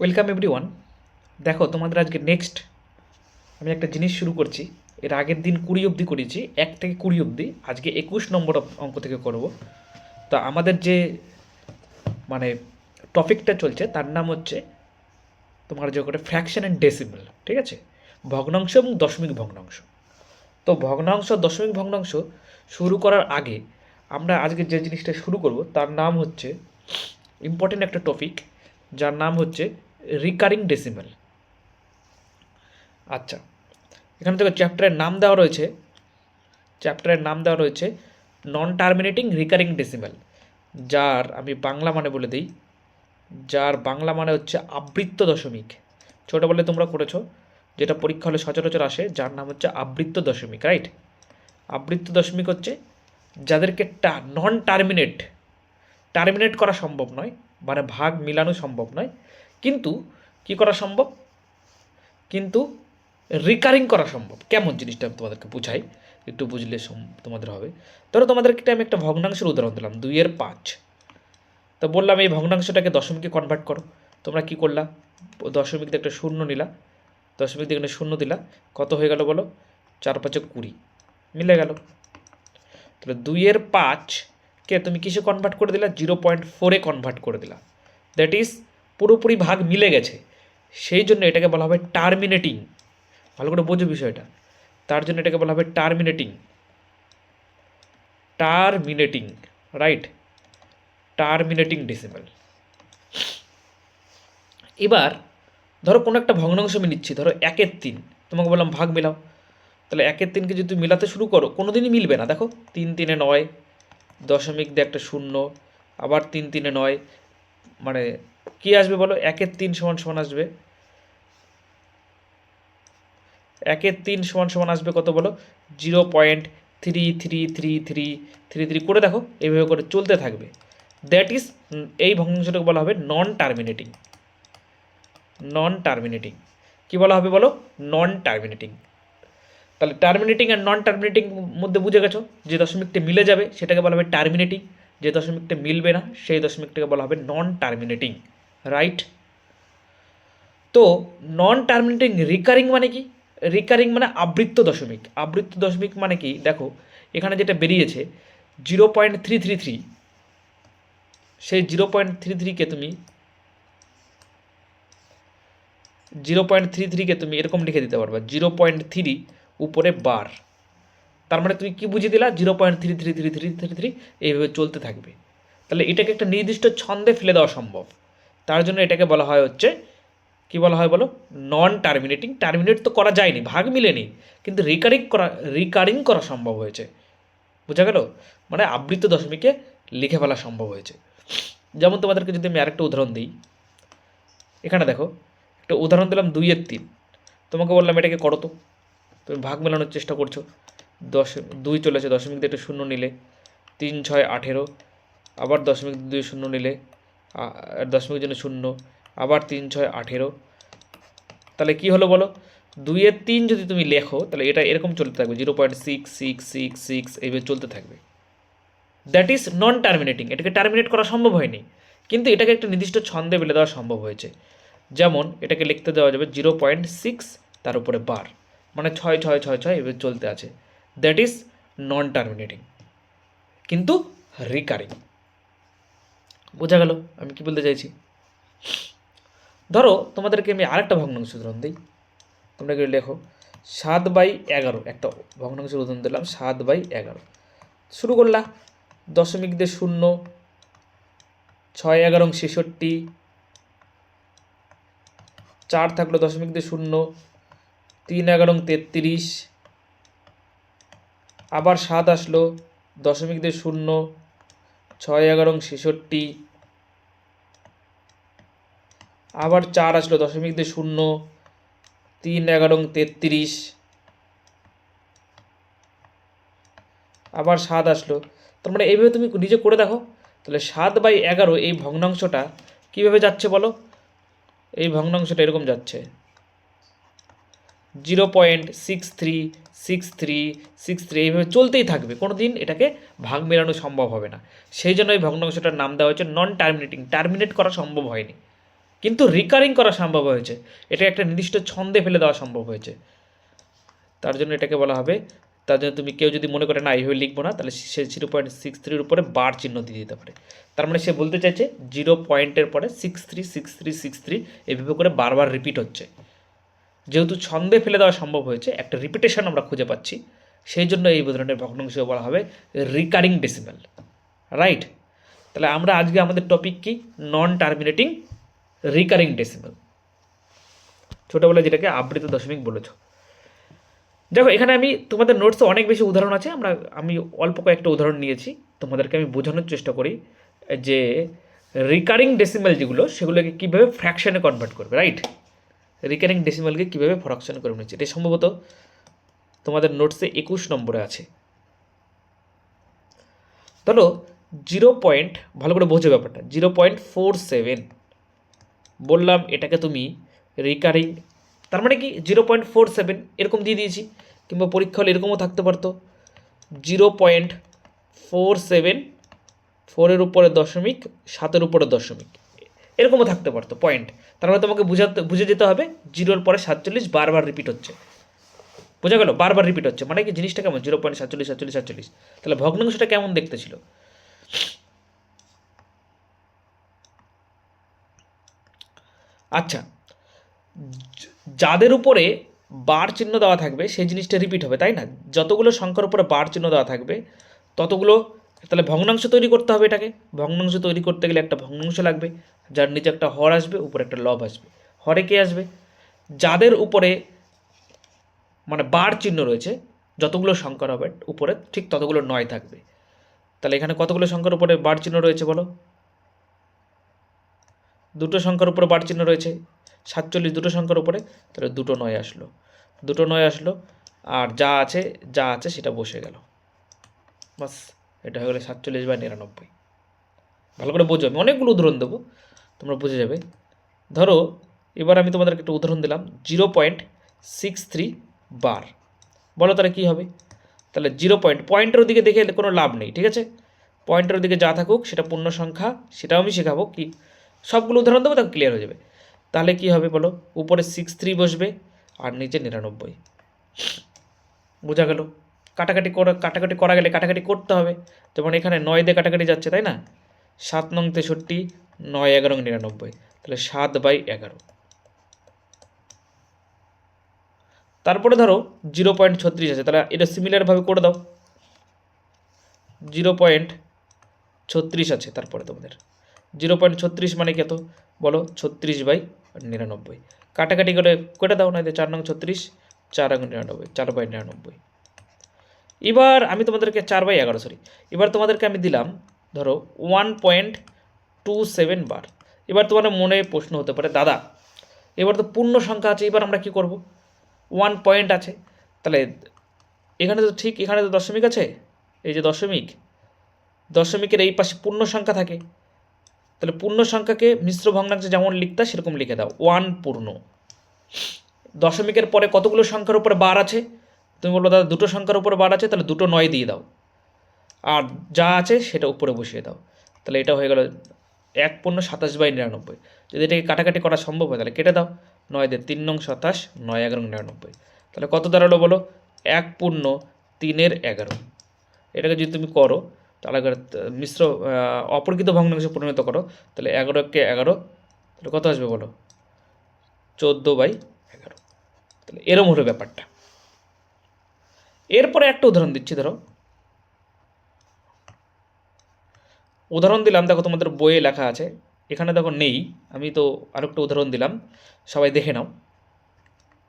Welcome every one দেখো, তোমাদের আজকে নেক্সট আমি একটা জিনিস শুরু করছি। এর আগের দিন কুড়ি অবধি করেছি, এক থেকে কুড়ি অবধি। আজকে একুশ নম্বর অঙ্ক- থেকে করব। তো আমাদের যে মানে টপিকটা চলছে, তার নাম হচ্ছে তোমার যে করে ফ্র্যাকশন অ্যান্ড ডেসিমেল ঠিক আছে? ভগ্নাংশ এবং দশমিক ভগ্নাংশ। তো ভগ্নাংশ, দশমিক ভগ্নাংশ শুরু করার আগে আমরা আজকে যে জিনিসটা শুরু করব, তার নাম হচ্ছে ইম্পর্টেন্ট একটা টপিক যার নাম হচ্ছে রিকারিং ডেসিমেল আচ্ছা এখানে দেখো চ্যাপ্টারের নাম দেওয়া রয়েছে চ্যাপ্টারের নাম দেওয়া রয়েছে নন টার্মিনেটিং রিকারিং ডেসিমেল যার আমি বাংলা মানে বলে দিই, যার বাংলা মানে হচ্ছে আবৃত্ত দশমিক। ছোটোবেলায় তোমরা করেছ, যেটা পরীক্ষা হলে সচরাচর আসে, যার নাম হচ্ছে আবৃত্ত দশমিক রাইট আবৃত্ত দশমিক হচ্ছে যাদেরকে টা নন টার্মিনেট টার্মিনেট করা সম্ভব নয় মানে ভাগ মিলানো সম্ভব নয় কিন্তু কি করা সম্ভব? কিন্তু রিকারিং করা সম্ভব। কেমন জিনিসটা আমি তোমাদেরকে বুঝাই? একটু বুঝলে তোমাদের হবে। ধরো তোমাদেরকে আমি একটা ভগ্নাংশের উদাহরণ দিলাম দুইয়ের পাঁচ। তো বললাম এই ভগ্নাংশটাকে দশমিকে কনভার্ট করো। তোমরা কি করলা? দশমিক একটা শূন্য নিলা। দশমিক দিয়ে একটা শূন্য দিলা। কত হয়ে গেল বলো? চার পাঁচে কুড়ি। মিলে গেল। তাহলে দুইয়ের পাঁচকে তুমি কিসে কনভার্ট করে দিলা? জিরো পয়েন্ট ফোরে কনভার্ট করে দিলা। দ্যাট ইজ পুরোপুরি ভাগ মিলে গেছে। সেই জন্য এটাকে বলা হবে টার্মিনেটিং। ভালো করে বোঝো বিষয়টা। তার জন্য এটাকে বলা হবে terminating. Terminating right terminating decimal এবার ধরো কোনো একটা ভগ্নাংশ আমি নিচ্ছি, ধরো একের তিন। তোমাকে বললাম ভাগ মিলাও। তাহলে একের তিনকে যদি তুমি মিলাতে শুরু করো কোনো দিনই মিলবে না। দেখো, তিন তিনে নয়, দশমিক দিয়ে একটা শূন্য, আবার তিন তিনে নয় মানে কি আসবে বলো? একের তিন সমান সমান আসবে। একের তিন সমান সমান আসবে কত বলো? Zero point three three three three three three করে দেখো এইভাবে করে চলতে থাকবে। দ্যাট ইজ এই ভগ্নাংশটাকে বলা হবে নন টার্মিনেটিং নন টার্মিনেটিং কি বলা হবে বলো? নন টার্মিনেটিং তাহলে টার্মিনেটিং আর নন টার্মিনেটিং মধ্যে বুঝে গেছো? যে দশমিকটা মিলে যাবে, সেটাকে বলা হবে টার্মিনেটিং যে দশমিকটা মিলবে না, সেই দশমিকটাকে বলা হবে নন টার্মিনেটিং রাইট তো নন টার্মিনেটিং রিকারিং মানে কি? রিকারিং মানে আবৃত্ত দশমিক। আবৃত্ত দশমিক মানে কি? দেখো, এখানে যেটা বেরিয়েছে zero point three three three সেই জিরো পয়েন্ট থ্রি থ্রিকে তুমি জিরো পয়েন্ট থ্রি থ্রিকে তুমি এরকম লিখে দিতে পারবা জিরো পয়েন্ট থ্রি উপরে বার তার মানে তুমি কি বুঝিয়ে দিলা? Zero point three three three three three three এইভাবে চলতে থাকবে। তাহলে এটাকে একটা নির্দিষ্ট ছন্দে ফেলে দেওয়া সম্ভব। তার জন্য এটাকে বলা হয় হচ্ছে, কি বলা হয় বলো? নন টার্মিনেটিং টার্মিনেট তো করা যায়নি, ভাগ মিলেনি, কিন্তু রিকারিং করা রিকারিং করা সম্ভব হয়েছে। বোঝা গেল? মানে আবৃত্ত দশমিকে লিখে ফেলা সম্ভব হয়েছে। যেমন তোমাদেরকে যদি আমি আরেকটা উদাহরণ দিই, এখানে দেখো, একটা উদাহরণ দিলাম দুইয়ের তিন। তোমাকে বললাম এটাকে করো তো। তুমি ভাগ মেলানোর চেষ্টা করছ। দশ, দুই চলেছে, দশমিক দিয়ে একটা শূন্য নিলে, তিন, ছয়, আঠেরো, আবার দশমিক দুই, শূন্য নিলে দশমিকের জন্য শূন্য, আবার তিন, ছয়, আঠেরো। তাহলে কি হলো বলো? দুইয়ের তিন যদি তুমি লেখো, তাহলে এটা এরকম চলতে থাকবে, zero point six six six six এইভাবে চলতে থাকবে। দ্যাট ইজ নন টার্মিনেটিং এটাকে টার্মিনেট করা সম্ভব হয়নি। কিন্তু এটাকে একটা নির্দিষ্ট ছন্দে বেলে দেওয়া সম্ভব হয়েছে। যেমন, এটাকে লিখতে দেওয়া যাবে জিরো পয়েন্ট সিক্স, তার উপরে বার। মানে ছয় ছয় ছয় ছয়, এভাবে চলতে আছে। দ্যাট ইজ নন টার্মিনেটিং কিন্তু রিকারিং বোঝা গেল, আমি কি বলতে চাইছি? ধরো তোমাদেরকে আমি আরেকটা ভগ্নাংশ উদাহরণ দিই। তোমরা কি লেখো, সাত বাই এগারো, একটা ভগ্নাংশের উদাহরণ দিলাম, সাত বাই এগারো। শুরু করলা, দশমিক দিয়ে শূন্য, ছয় এগারো ছেষট্টি, চার থাকল দশমিক দিয়ে শূন্য, তিন এগারো তেত্রিশ, আবার সাত আসলো দশমিক দিয়ে শূন্য ছয় এগারো ছেষট্টি। আবার চার আসলো দশমিক দিয়ে শূন্য, তিন এগারো তেত্রিশ। আবার সাত আসলো। তার মানে এইভাবে তুমি নিজে করে দেখো। তাহলে সাত বাই এগারো এই ভগ্নাংশটা কীভাবে যাচ্ছে বলো? এই ভগ্নাংশটা এরকম যাচ্ছে। Zero point six three six three six three এইভাবে চলতেই থাকবে। কোনো দিন এটাকে ভাগ মেলানো সম্ভব হবে না। সেই জন্য এই ভগ্নাংশটার নাম দেওয়া হয়েছে নন টার্মিনেটিং টার্মিনেট করা সম্ভব হয়নি। কিন্তু রিকারিং করা সম্ভব হয়েছে। এটা একটা নির্দিষ্ট ছন্দে ফেলে দেওয়া সম্ভব হয়েছে। তার জন্য এটাকে বলা হবে, তার জন্য তুমি কেউ যদি মনে করে, না, এইভাবে লিখব না, তাহলে সে জিরো পয়েন্ট সিক্স থ্রির উপরে বার চিহ্ন দিয়ে দিতে পারে। তার মানে সে বলতে চাইছে, জিরো পয়েন্টের পরে six three six three six three এইভাবে করে বারবার রিপিট হচ্ছে। যেহেতু ছন্দে ফেলে দেওয়া সম্ভব হয়েছে, একটা রিপিটেশন আমরা খুঁজে পাচ্ছি। সেই জন্য এই ধরনের ভগ্নাংশ বলা হবে রিকারিং ডেসিমেল রাইট তাহলে আমরা আজকে আমাদের টপিক কি? নন টার্মিনেটিং রিকারিং ডেসিমেল ছোটোবেলায় যেটাকে আবৃত দশমিক বলেছ। দেখো, এখানে আমি তোমাদের নোটসে অনেক বেশি উদাহরণ আছে, আমরা, আমি অল্প কয়েকটা উদাহরণ নিয়েছি, তোমাদেরকে আমি বোঝানোর চেষ্টা করি যে রিকারিং ডেসিমেল যেগুলো, সেগুলোকে কীভাবে ফ্র্যাকশানে কনভার্ট করবে রাইট রিকারিং ডেসিমেলকে কীভাবে ফ্র্যাকশনে করে নিচ্ছে? এটা সম্ভবত তোমাদের নোটসে একুশ নম্বরে আছে। ধরো জিরো পয়েন্ট ভালো করে বোঝো ব্যাপারটা জিরো পয়েন্ট ফোর সেভেন বললাম এটাকে তুমি রিকারিং তার মানে কি জিরো পয়েন্ট ফোর সেভেন এরকম দিয়ে দিয়েছি, কিংবা পরীক্ষা হলে এরকমও থাকতে পারতো। জিরো পয়েন্ট ফোর সেভেন ফোরের উপরে দশমিক, সাতের উপরে দশমিক। এরকমও থাকতে পারতো পয়েন্ট মানে তোমাকে বুঝাতে বুঝে যেতে হবে, জিরোর পরে সাতচল্লিশ বারবার রিপিট হচ্ছে। বোঝা গেল? বারবার রিপিট হচ্ছে মানে কি জিনিসটা কেমন? জিরো পয়েন্ট সাতচল্লিশ সাতচল্লিশ সাতচল্লিশ। তাহলে ভগ্নাংশটা কেমন দেখতে ছিল? আচ্ছা যাদের উপরে বার চিহ্ন দেওয়া থাকবে, সেই জিনিসটা রিপিট হবে, তাই না? যতগুলো সংখ্যার উপরে বার চিহ্ন দেওয়া থাকবে, ততগুলো তাহলে ভগ্নাংশ তৈরি করতে হবে এটাকে। ভগ্নাংশ তৈরি করতে গেলে একটা ভগ্নাংশ লাগবে, যার নিচে একটা হর আসবে, উপরে একটা লব আসবে। হরে কে আসবে? যাদের উপরে মানে বার চিহ্ন রয়েছে, যতগুলো সংখ্যার হবে, উপরে ঠিক ততগুলো নয় থাকবে। তাহলে এখানে কতগুলো সংখ্যার উপরে বার চিহ্ন রয়েছে বলো? দুটো সংখ্যার উপরে বার চিহ্ন রয়েছে, সাতচল্লিশ দুটো সংখ্যার উপরে, তাহলে দুটো নয় আসলো। দুটো নয় আসলো, আর যা আছে যা আছে সেটা বসে গেল। বাস। এটা হয়ে গেলো সাতচল্লিশ বা নিরানব্বই। ভালো করে বোঝো, আমি অনেকগুলো উদাহরণ দেবো, তোমরা বুঝে যাবে। ধরো, এবার আমি তোমাদেরকে একটা উদাহরণ দিলাম, zero point six three bar. বলো তাহলে কী হবে? তাহলে জিরো পয়েন্ট, পয়েন্টের দিকে দেখে কোনো লাভ নেই, ঠিক আছে? পয়েন্টের দিকে যা থাকুক, সেটা পূর্ণ সংখ্যা, সেটাও আমি শেখাবো, কি? সবগুলো উদাহরণ দেবো, তাহলে ক্লিয়ার হয়ে যাবে। তাহলে কি হবে বলো? উপরে সিক্স থ্রি বসবে, আর নিচে নিরানব্বই। বোঝা গেল? কাটাকাটি করা কাটাকাটি করা গেলে কাটাকাটি করতে হবে। যেমন এখানে নয় দিয়ে কাটাকাটি যাচ্ছে, তাই না? সাত নং তেষট্টি, নয় এগারো নিরানব্বই। তাহলে সাত বাই এগারো। তারপরে ধরো জিরো পয়েন্ট ছত্রিশ আছে, তাহলে এটা সিমিলারভাবে করে দাও। জিরো পয়েন্ট ছত্রিশ আছে তারপরে তোমাদের। জিরো পয়েন্ট ছত্রিশ মানে কত? বলো ছত্রিশ বাই নিরানব্বই। কাটাকাটি করে কেটে দাও না চার নং ছত্রিশ, চার আগুন নিরানব্বই, চার বাই নিরানব্বই। এবার আমি তোমাদেরকে চার বাই এগারো সরি এবার তোমাদেরকে আমি দিলাম, ধরো one point two seven bar এবার তোমার মনে প্রশ্ন হতে পারে, দাদা, এবার তো পূর্ণ সংখ্যা আছে, এবার আমরা কি করব? ওয়ান পয়েন্ট আছে। তাহলে এখানে তো ঠিক, এখানে তো দশমিক আছে। এই যে দশমিক, দশমিকের এই পাশে পূর্ণ সংখ্যা থাকে। তাহলে পূর্ণ সংখ্যাকে মিশ্র ভগ্নাংশে যেমন লিখতা, সেরকম লিখে দাও। ওয়ান পূর্ণ। দশমিকের পরে কতগুলো সংখ্যার উপরে বার আছে? তুমি বলল, দাদা, দুটো সংখ্যার উপরে বার আছে, তাহলে দুটো নয় দিয়ে দাও। আর যা আছে সেটা উপরে বসিয়ে দাও। তাহলে এটা হয়ে গেল এক পূর্ণ সাতাশ বাই নিরানব্বই। যদি এটাকে কাটাকাটি করা সম্ভব হয়, তাহলে কেটে দাও। নয় দিয়ে তিন নং সাতাশ, নয় এগারো নিরানব্বই। তাহলে কত দাঁড়াল বলো? এক পূর্ণ তিনের এগারো। এটাকে যদি তুমি করো, তাহলে মিশ্র অপরকৃত ভগ্নাংশে পরিণত করো, তাহলে এগারোকে এগারো, তাহলে কত আসবে বলো? চোদ্দ বাই এগারো। তাহলে এরম হলো ব্যাপারটা। এরপরে একটা উদাহরণ দিচ্ছি, ধরো। উদাহরণ দিলাম, দেখো তোমাদের বইয়ে লেখা আছে। এখানে দেখো নেই, আমি তো আরেকটা উদাহরণ দিলাম, সবাই দেখে নাও।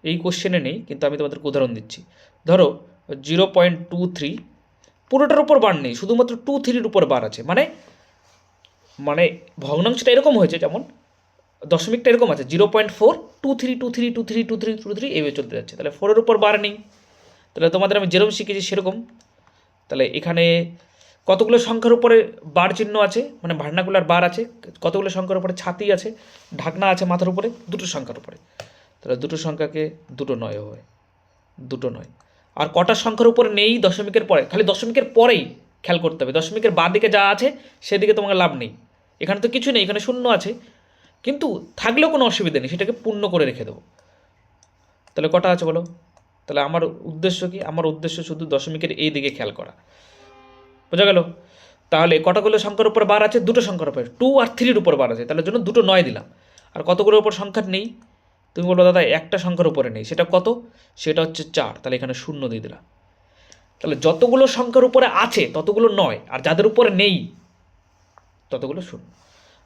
এই কোশ্চেনে নেই, কিন্তু আমি তোমাদেরকে উদাহরণ দিচ্ছি। ধরো জিরো পয়েন্ট টু থ্রি পুরোটার উপর বার নেই, শুধুমাত্র টু থ্রির উপর বার আছে। মানে মানে ভগ্নাংশটা এরকম হয়েছে, যেমন দশমিকটা এরকম আছে zero point four two three two three two three two three two three এইভাবে চলতে যাচ্ছে। তাহলে ফোরের উপর বার নেই। তাহলে তোমাদের আমি যেরকম শিখেছি সেরকম। তাহলে এখানে কতগুলো সংখ্যার উপরে বার চিহ্ন আছে? মানে ভার্নাকুলার বার আছে, কতগুলো সংখ্যার উপরে ছাতি আছে, ঢাকনা আছে মাথার উপরে, দুটো সংখ্যার উপরে। তাহলে দুটো সংখ্যাকে দুটো নয় হয়, দুটো নয়। আর কটা সংখ্যার উপরে নেই দশমিকের পরে, খালি দশমিকের পরেই খেয়াল করতে হবে। দশমিকের বাঁ দিকে যা আছে, সেদিকে তোমাকে লাভ নেই। এখানে তো কিছু নেই, এখানে শূন্য আছে। কিন্তু থাকলেও কোনো অসুবিধা নেই, সেটাকে পূর্ণ করে রেখে দেবো। তাহলে কটা আছে বলো? তাহলে আমার উদ্দেশ্য কি? আমার উদ্দেশ্য শুধু দশমিকের এই দিকে খেয়াল করা। বোঝা গেল? তাহলে কতগুলো সংখ্যার উপর বার আছে? দুটো সংখ্যার উপর। টু আর থ্রির উপর বার আছে। তাহলে জন্য দুটো নয় দিলাম। আর কতগুলোর উপর সংখ্যা নেই? তুমি বলব দাদা, একটা সংখ্যার উপরে নেই। সেটা কত? সেটা হচ্ছে চার। তাহলে এখানে শূন্য দিয়ে দিলাম। তাহলে যতগুলো সংখ্যার উপরে আছে, ততগুলো নয়। আর যাদের উপরে নেই, ততগুলো শূন্য।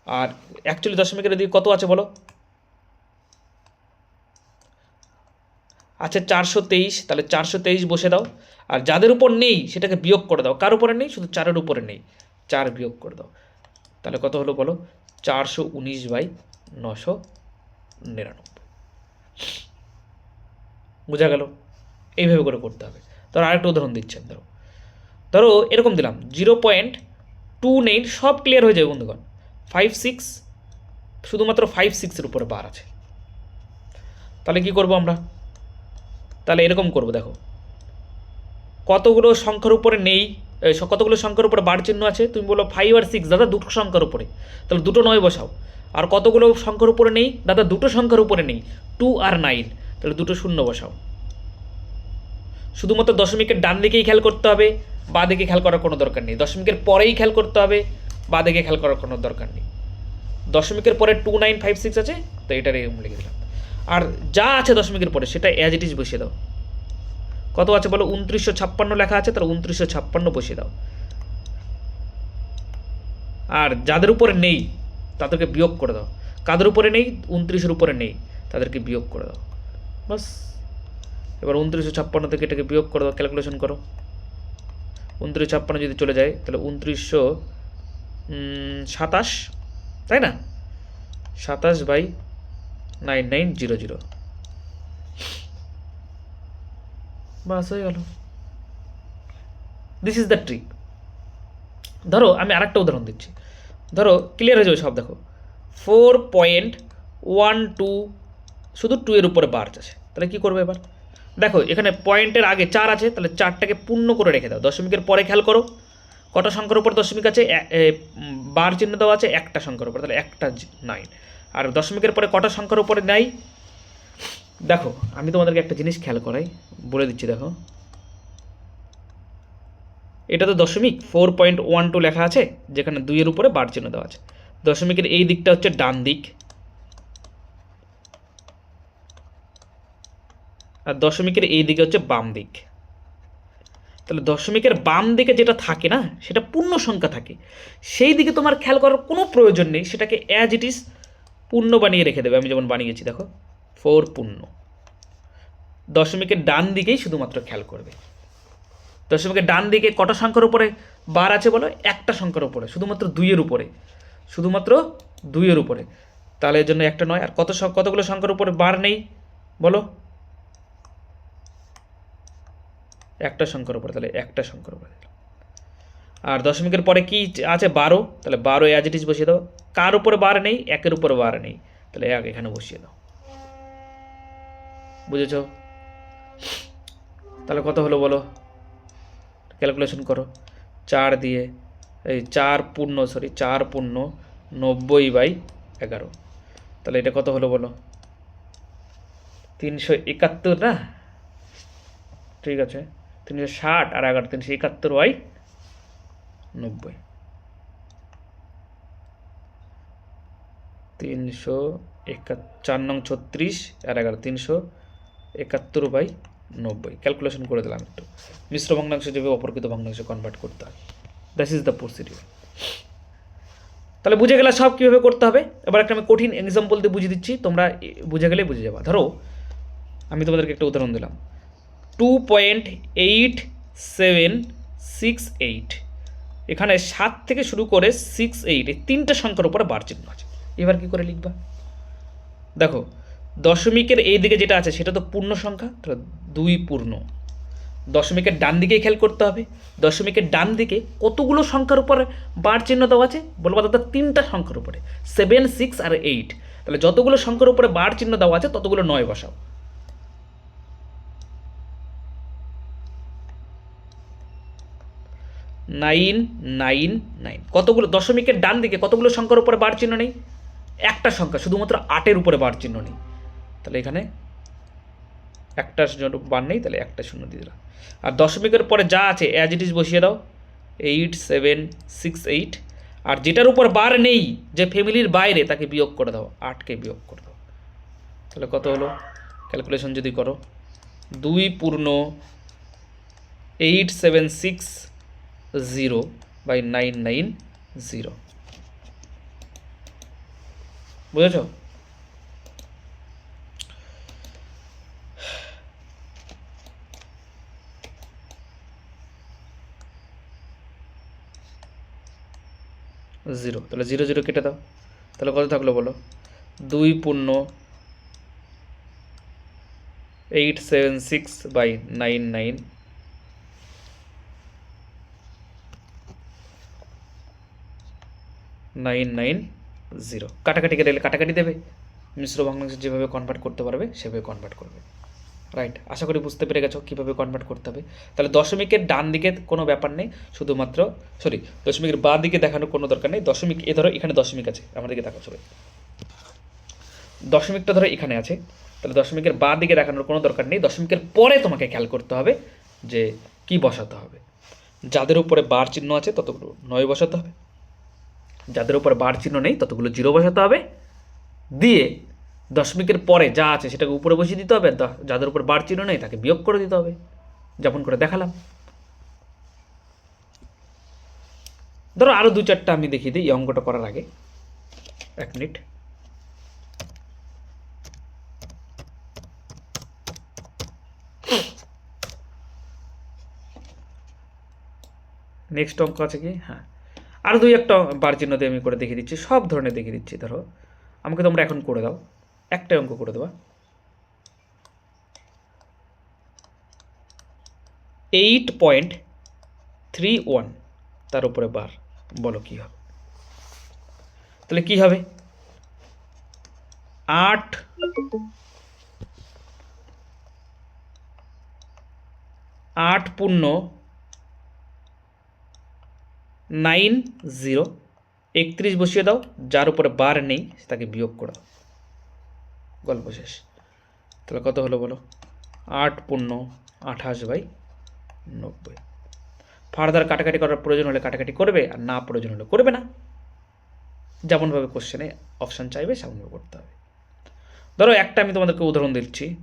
আর অ্যাকচুয়ালি দশমিকের দিকে কত আছে বলো? আছে চারশো তেইশ, তাহলে চারশো তেইশ বসে দাও। আর যাদের উপর নেই, সেটাকে বিয়োগ করে দাও। কার উপরে নেই? শুধু চারের উপরে নেই। চার বিয়োগ করে দাও। তাহলে কত হলো বলো? চারশো উনিশ বাই নশো নিরানব্বই। বোঝা গেল? এইভাবে করে করতে হবে। ধরো আরেকটা উদাহরণ দিচ্ছেন ধরো। ধরো এরকম দিলাম, জিরো পয়েন্ট টু নাইন, সব ক্লিয়ার হয়ে যাবে বন্ধুগণ। ফাইভ সিক্স শুধুমাত্র ফাইভ সিক্সের উপরে বার আছে। তাহলে কি করব আমরা? তাহলে এরকম করব, দেখো। কতগুলো সংখ্যার উপরে নেই কতগুলো সংখ্যার উপরে বার চিহ্ন আছে? তুমি বলো ফাইভ আর সিক্স দাদা দুটো সংখ্যার উপরে। তাহলে দুটো নয় বসাও। আর কতগুলো সংখ্যার উপরে নেই? দাদা দুটো সংখ্যার উপরে নেই। টু আর নাইন তাহলে দুটো শূন্য বসাও। শুধুমাত্র দশমিকের ডান দিকেই খেয়াল করতে হবে, বা দিকে খেয়াল করার কোনো দরকার নেই। দশমিকের পরেই খেয়াল করতে হবে, বা দিকে খেয়াল করার কোনো দরকার নেই। দশমিকের পরে টু নাইন ফাইভ সিক্স আছে, তো এটার এরকম লিখে দিলাম। আর যা আছে দশমিকের পরে, সেটা অ্যাজ ইট ইজ বসিয়ে দাও। কত আছে বলো? উনত্রিশশো ছাপ্পান্ন লেখা আছে, তাহলে উনত্রিশশো ছাপ্পান্ন বসিয়ে দাও। আর যাদের উপরে নেই, তাদেরকে বিয়োগ করে দাও। কাদের উপরে নেই? উনত্রিশের উপরে নেই, তাদেরকে বিয়োগ করে দাও। বাস। এবার উনত্রিশশো ছাপ্পান্ন থেকে এটাকে বিয়োগ করে দাও ক্যালকুলেশন করো। উনত্রিশ ছাপ্পান্ন যদি চলে যায়, তাহলে উনত্রিশশো সাতাশ, তাই না? সাতাশ by nine nine zero zero বাস হয়ে গেল। দিস ইজ দ্য ট্রিক ধরো, আমি আরেকটা উদাহরণ দিচ্ছি। ধরো ক্লিয়ার হয়ে যাবে সব, দেখো। ফোর পয়েন্ট ওয়ান টু শুধু টু এর উপরে বার আছে। তাহলে কি করবে এবার? দেখো, এখানে পয়েন্টের আগে চার আছে, তাহলে চারটাকে পূর্ণ করে রেখে দাও। দশমিকের পরে খেয়াল করো। কটা সংখ্যার উপর দশমিক আছে? বার চিহ্ন দেওয়া আছে, একটা সংখ্যার উপর। তাহলে একটা নাইন আর দশমিকের পরে কটা সংখ্যার উপরে নেয়? দেখো, আমি তোমাদেরকে একটা জিনিস খেয়াল করাই, বলে দিচ্ছি, দেখো। এটা তো দশমিক ফোর পয়েন্ট ওয়ান টু লেখা আছে, যেখানে দুইয়ের উপরে বার চিহ্ন দেওয়া আছে। দশমিকের এই দিকটা হচ্ছে ডান দিক। আর দশমিকের এই দিকে হচ্ছে বাম দিক। তাহলে দশমিকের বাম দিকে যেটা থাকে না, সেটা পূর্ণ সংখ্যা থাকে। সেই দিকে তোমার খেয়াল করার কোনো প্রয়োজন নেই, সেটাকে অ্যাজ ইট ইজ পূর্ণ বানিয়ে রেখে দেবে। আমি যেমন বানিয়েছি, দেখো, ফোর পূর্ণ দশমিকের ডান দিকেই শুধুমাত্র খেয়াল করবে। দশমিকের ডান দিকে কটা সংখ্যার উপরে বার আছে বলো? একটা সংখ্যার উপরে, শুধুমাত্র দুইয়ের উপরে। শুধুমাত্র দুইয়ের উপরে। তাহলে এর জন্য একটা নয়। আর কত কতগুলো সংখ্যার উপরে বার নেই বলো? একটা সংখ্যার উপরে, তাহলে একটা সংখ্যার উপরে। আর দশমিকের পরে কি আছে? বারো। তাহলে বারো অ্যাজ ইট ইজ বসিয়ে দাও। কার উপরে বার নেই? একের উপরে বার নেই। তাহলে এক এখানে বসিয়ে দাও। বুঝেছ? তাহলে কত হলো বলো? ক্যালকুলেশন করো। চার দিয়ে, এই চার পূর্ণ সরি চার পূর্ণ নব্বই বাই এগারো। তাহলে এটা কত হলো বলো? তিনশো একাত্তর না? ঠিক আছে। তিনশো ষাট আর এগারো, তিনশো একাত্তর বাই নব্বই। তিনশো চার নং ছত্রিশ, আর এগারো তিনশো একাত্তর বাই নব্বই। ক্যালকুলেশন করে দিলাম একটু। মিশ্র ভগ্নাংশ যেভাবে অপরকৃত ভগ্নাংশে কনভার্ট করতে হয়। দ্যাট ইজ দ্য প্রসিডিউর তাহলে বুঝে গেলে সব কীভাবে করতে হবে? এবার একটা আমি কঠিন এক্সাম্পল দিয়ে বুঝিয়ে দিচ্ছি। তোমরা বুঝে গেলে বুঝে যাবা। ধরো, আমি তোমাদেরকে একটা উদাহরণ দিলাম। Two point eight seven six eight এখানে সাত থেকে শুরু করে সিক্স এইট এই তিনটে সংখ্যার উপরে বার চিহ্ন আছে। এবার কি করে লিখবা? দেখো, দশমিকের এই দিকে যেটা আছে সেটা তো পূর্ণ সংখ্যা দুই পূর্ণ। দশমিকের ডান দিকে খেয়াল করতে হবে। দশমিকের ডান দিকে কতগুলো সংখ্যার উপরে বার চিহ্ন দেওয়া আছে? বলব দাদা তিনটা সংখ্যার উপরে। সেভেন, সিক্স আর এইট। তাহলে যতগুলো সংখ্যার উপরে বার চিহ্ন দেওয়া আছে, ততগুলো নয় বসাও। Nine nine nine. কতগুলো, দশমিকের ডান দিকে কতগুলো সংখ্যার উপরে বার চিহ্ন নেই? একটা সংখ্যা, শুধুমাত্র আটের উপরে বার চিহ্ন নেই। তাহলে এখানে একটা বার নেই, তাহলে একটা শূন্য দিয়ে দিলাম। আর দশমিকের পরে যা আছে অ্যাজ ইট ইজ বসিয়ে দাও। এইট সেভেন সিক্স এইট আর যেটার উপর বার নেই, যে ফ্যামিলির বাইরে, তাকে বিয়োগ করে দাও। আটকে বিয়োগ করে দাও। তাহলে কত হলো? ক্যালকুলেশন যদি করো। দুই পূর্ণ eight seven six zero by nine nine zero বুঝেছ? জিরো তাহলে জিরো জিরো কেটে দাও। তাহলে কত থাকল বলো? দুই পূর্ণ eight seven six by nine nine nine nine zero কাটাকাটি কেটে কাটাকাটি দেবে। মিশ্র বাংলাদেশে যেভাবে কনভার্ট করতে পারবে, সেভাবে কনভার্ট করবে। রাইট আশা করি বুঝতে পেরে গেছো কীভাবে কনভার্ট করতে হবে। তাহলে দশমিকের ডান দিকে কোনো ব্যাপার নেই, শুধুমাত্র সরি দশমিকের বাঁ দিকে দেখানোর কোনো দরকার নেই। দশমিক, এ ধরো এখানে দশমিক আছে আমাদেরকে দেখো সবাই দশমিকটা ধরো এখানে আছে, তাহলে দশমিকের বাঁ দিকে দেখানোর কোনো দরকার নেই। দশমিকের পরে তোমাকে খেয়াল করতে হবে যে কি বসাতে হবে। যাদের উপরে বার চিহ্ন আছে, ততগুলো নয় বসাতে হবে। যাদের উপর বার চিহ্ন নেই, ততগুলো জিরো বসাতে হবে। দিয়ে দশমিকের পরে যা আছে সেটাকে উপরে বসিয়ে দিতে হবে যাদের উপর বার চিহ্ন নেই তাকে বিয়োগ করে দিতে হবে। যেমন করে দেখালাম। ধরো আরও দু চারটা আমি দেখিয়ে দিই, এই অঙ্কটা করার আগে। এক মিনিট। নেক্সট অঙ্ক আছে কি? হ্যাঁ। আর দুই একটা বার চিহ্ন দিয়ে আমি করে দেখিয়ে দিচ্ছি, সব ধরনের দেখিয়ে দিচ্ছি, ধরো। আমাকে তোমরা এখন করে দাও একটা অঙ্ক করে দেবা। এইট পয়েন্ট থ্রি ওয়ান তার উপরে বার, বলো কী হবে? তাহলে কী হবে? আট আট পূর্ণ নাইন জিরো, একত্রিশ বসিয়ে দাও, যার উপরে বার নেই, তাকে বিয়োগ করে গল্প শেষ। তাহলে কত হলো বলো? আট পূর্ণ আঠাশ বাই নব্বই। ফার্দার কাটাকাটি করার প্রয়োজন হলে কাটাকাটি করবে, আর না প্রয়োজন হলে করবে না। যেমনভাবে কোশ্চেনে অপশান চাইবে, সেমনভাবে করতে হবে। ধরো একটা আমি তোমাদেরকে উদাহরণ দিচ্ছি।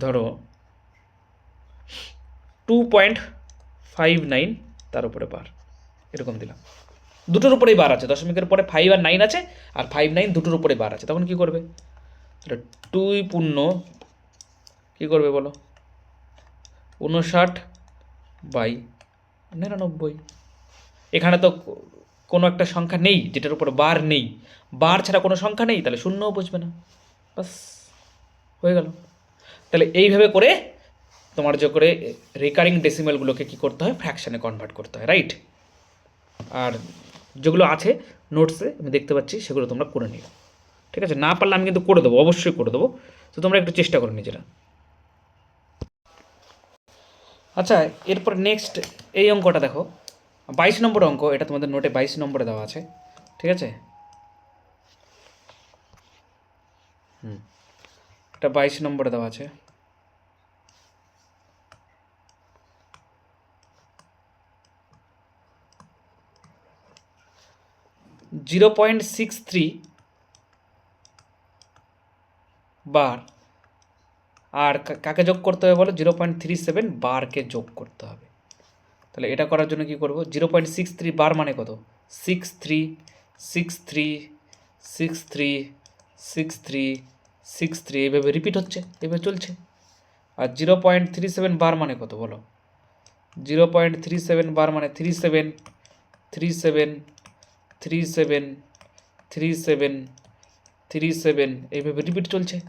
ধরো টু পয়েন্ট ফাইভ নাইন তার উপরে বার। এরকম দিলাম। দুটোর উপরেই বার আছে, দশমিকের পরে ফাইভ আর নাইন আছে, আর ফাইভ নাইন দুটোর উপরে বার আছে, তখন কি করবে? টুই পূর্ণ, কী করবে বলো? উনষাট বাই নিরানব্বই। এখানে তো কোনো একটা সংখ্যা নেই, যেটার উপর বার নেই। বার ছাড়া কোনো সংখ্যা নেই, তাহলে শূন্যও বুঝবে না। বাস হয়ে গেল। তাহলে এইভাবে করে তোমার যে করে রেকারিং ডেসিমেলগুলোকে কী করতে হয়? ফ্র্যাকশানে কনভার্ট করতে হয় রাইট আর যেগুলো আছে নোটসে আমি দেখতে পাচ্ছি, সেগুলো তোমরা করে নিও। ঠিক আছে? না পারলে আমি কিন্তু করে দেবো, অবশ্যই করে দেবো। তো তোমরা একটু চেষ্টা করো নিজেরা। আচ্ছা এরপর নেক্সট এই অঙ্কটা দেখো। বাইশ নম্বর অঙ্ক, এটা তোমাদের নোটে বাইশ নম্বরে দেওয়া আছে। ঠিক আছে? হুম। এটা বাইশ নম্বরে দেওয়া আছে। Zero point six three bar. আর কাকে যোগ করতে হবে বলো? জিরো পয়েন্ট থ্রি সেভেন বারকে যোগ করতে হবে। তাহলে এটা করার জন্য কি করব? Zero point six three bar মানে কত? Six three six three six three six three six three এইভাবে রিপিট হচ্ছে এইভাবে চলছে। আর zero point three seven bar মানে কত বলো? Zero point three seven bar মানে three seven three seven three seven three seven three seven এইভাবে repeat চলছে।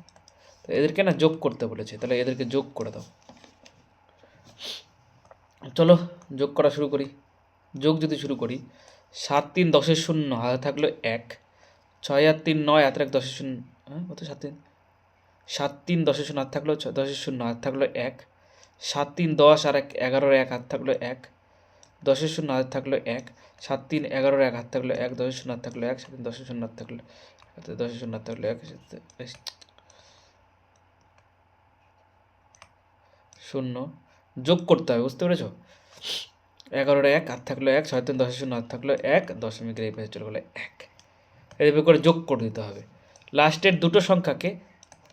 তো এদেরকে না যোগ করতে বলেছে, তাহলে এদেরকে যোগ করে দাও। চলো, যোগ করা শুরু করি। যোগ যদি শুরু করি, সাত তিন দশের শূন্য, হাতে থাকল এক, ছয় আর তিন নয়, হাতে এক দশের শূন্য হ্যাঁ কত সাত তিন? সাত তিন দশের শূন্য, হাত থাকল ছ- দশের শূন্য, হাত থাকল এক, সাত তিন দশ আর এক, এগারোর এক, হাত থাকল এক দশের শূন্য হাত থাকল এক, সাত তিন এগারোর এক হাত থাকল এক, দশের শূন্য হাত থাকল এক, সাত তিন দশের শূন্য হাত থাকল দশের শূন্য হাত থাকল এক শূন্য, যোগ করতে হবে, বুঝতে পেরেছ? এগারোটা এক হাত থাকল এক ছয় তিন দশের শূন্য হাত থাকল এক দশমিক পাশে চলে গেলো এক। এভাবে করে যোগ করে দিতে হবে। লাস্টের দুটো সংখ্যাকে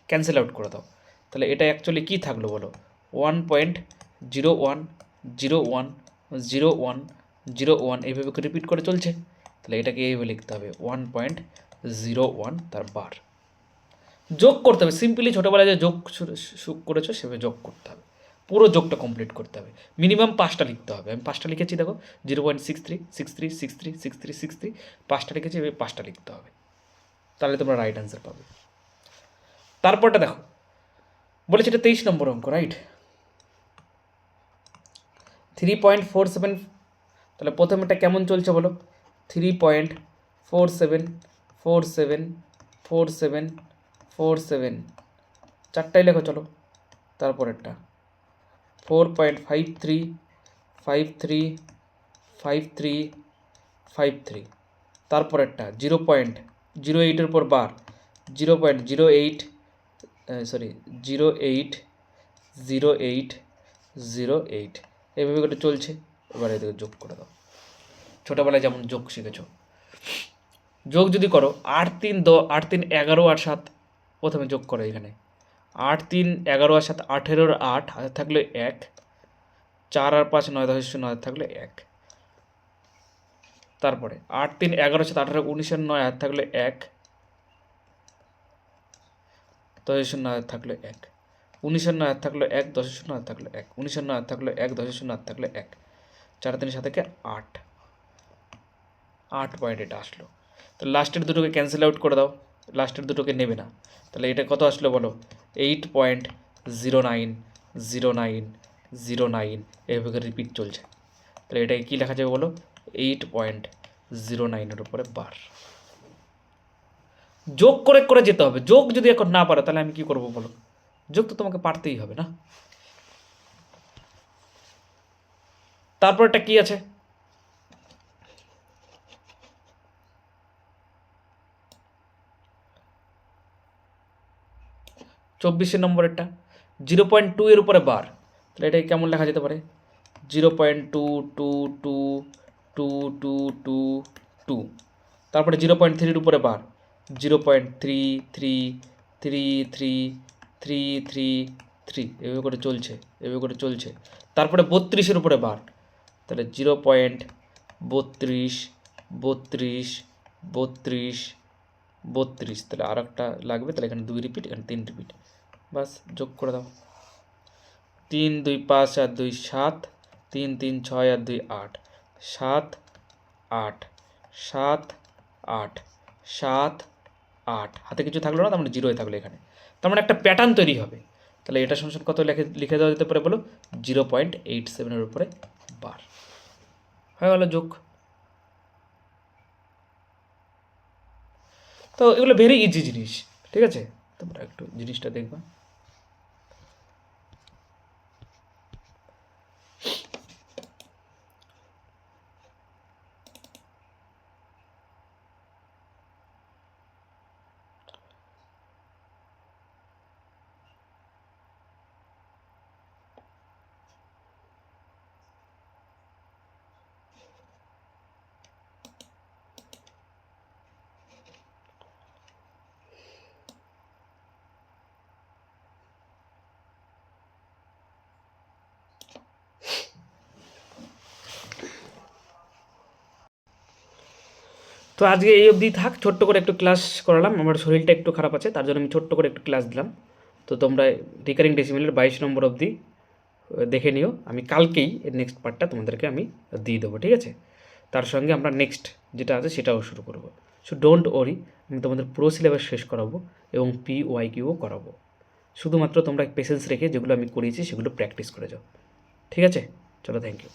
ক্যান্সেল আউট করে দাও। তাহলে এটা অ্যাকচুয়ালি কী থাকল বলো? One point zero one zero one zero one zero one এইভাবে রিপিট করে চলছে, তাহলে এটাকে এইভাবে লিখতে হবে ওয়ান পয়েন্ট জিরো ওয়ান তার বার যোগ করতে হবে সিম্পলি ছোটোবেলায় যে যোগ করেছ সেভাবে যোগ করতে হবে। পুরো যোগটা কমপ্লিট করতে হবে। মিনিমাম পাঁচটা লিখতে হবে। আমি পাঁচটা লিখেছি, দেখো zero point six three six three six three six three six three পাঁচটা লিখেছি, এভাবে পাঁচটা লিখতে হবে। তাহলে তোমরা রাইট অ্যান্সার পাবে। তারপরটা দেখো, বলেছে এটা তেইশ নম্বর অঙ্ক right three point four seven তাহলে প্রথমেটা কেমন চলছে বলো? Three point four seven four seven four seven four seven চারটাই লেখো চলো, তারপরেরটা। Four point five three five three five three five three তারপরেরটা জিরো পয়েন্ট জিরো এইটের উপর bar zero point zero eight sorry zero eight zero eight zero eight এইভাবে করে চলছে, এবার এদিকে যোগ করে দাও। ছোটোবেলায় যেমন যোগ শিখেছো। যোগ যদি করো, আট তিন দ, আট তিন এগারো আর সাত, প্রথমে যোগ করো এখানে। আট তিন, এগারো আর সাত, আঠেরোর আট হাতে থাকলে এক। চার আর পাঁচ, নয় দশ হাতে থাকলে এক। তারপরে, আট তিন, এগারো সাত, আঠারো উনিশের নয় হাত থাকলে এক। দশ হাত থাকলে এক। উনিশের নয় হাত থাকল এক, দশের শূন্য হাত থাকল এক। উনিশের নয় হাত থাকল এক, দশের শূন্য হাত থাকলে এক। চার তিনের সাথে আট। আট পয়েন্ট এটা আসলো। তো লাস্টের দুটোকে ক্যান্সেল আউট করে দাও। লাস্টের দুটোকে নেবে না। তাহলে এটা কত আসলো বলো? Eight point zero nine zero nine zero nine এভাবে রিপিট চলছে। তাহলে এটাকে কী লেখা যাবে বলো? এইট পয়েন্ট জিরো নাইনের উপরে বার যোগ করে করে যেতে হবে। যোগ যদি এখন না পারে, তাহলে আমি কী করব বলো? যোগ তো তোমাকে পারতেই হবে, না? তারপরটা কি আছে? চব্বিশের নম্বরেরটা। জিরো পয়েন্ট টু এর উপরে বার। তাহলে এটাকে কেমন লেখা যেতে পারে? Zero point two two two two two two two. তারপরে জিরো পয়েন্ট থ্রির উপরে bar. Zero point three three three three three three three, এভাবে করে চলছে, এভাবে করে চলছে। তারপরে বত্রিশের উপরে বার তাহলে জিরো পয়েন্ট বত্রিশ বত্রিশ বত্রিশ বত্রিশ। তাহলে আর একটা লাগবে, তাহলে এখানে দুই রিপিট এখানে তিন রিপিট বাস, যোগ করে দাও। তিন, দুই, পাঁচ, আর দুই, সাত। তিন তিন, ছয়, আর দুই, আট। সাত আট। সাত আট। সাত, আট। হাতে কিছু থাকল না, তার মানে জিরোয় থাকল এখানে। তার মানে একটা প্যাটার্ন তৈরি হবে। তাহলে এটা সমান কত লেখে, লিখে দেওয়া যেতে পারে বলো? জিরো পয়েন্ট এইট সেভেনের উপরে বার হয়ে গেল যোগ। তো এগুলো ভেরি ইজি জিনিস, ঠিক আছে? তোমরা একটু জিনিসটা দেখবা। তো আজকে এই অবধি থাক, ছোট্ট করে একটু ক্লাস করালাম। আমার শরীরটা একটু খারাপ আছে, তার জন্য আমি ছোট্ট করে একটু ক্লাস দিলাম। তো তোমরা রিকারিং ডেসিমেলের বাইশ নম্বর অবধি দেখে নিও। আমি কালকেই নেক্সট পার্টটা তোমাদেরকে আমি দিয়ে দেবো, ঠিক আছে? তার সঙ্গে আমরা নেক্সট যেটা আছে, সেটাও শুরু করব। সো ডোন্ট ওরি আমি তোমাদের পুরো সিলেবাস শেষ করাবো এবং পি ওয়াই কিউও করাবো। শুধুমাত্র তোমরা পেশেন্স রেখে যেগুলো আমি করিয়েছি, সেগুলো প্র্যাকটিস করে যাও। ঠিক আছে? চলো থ্যাংক ইউ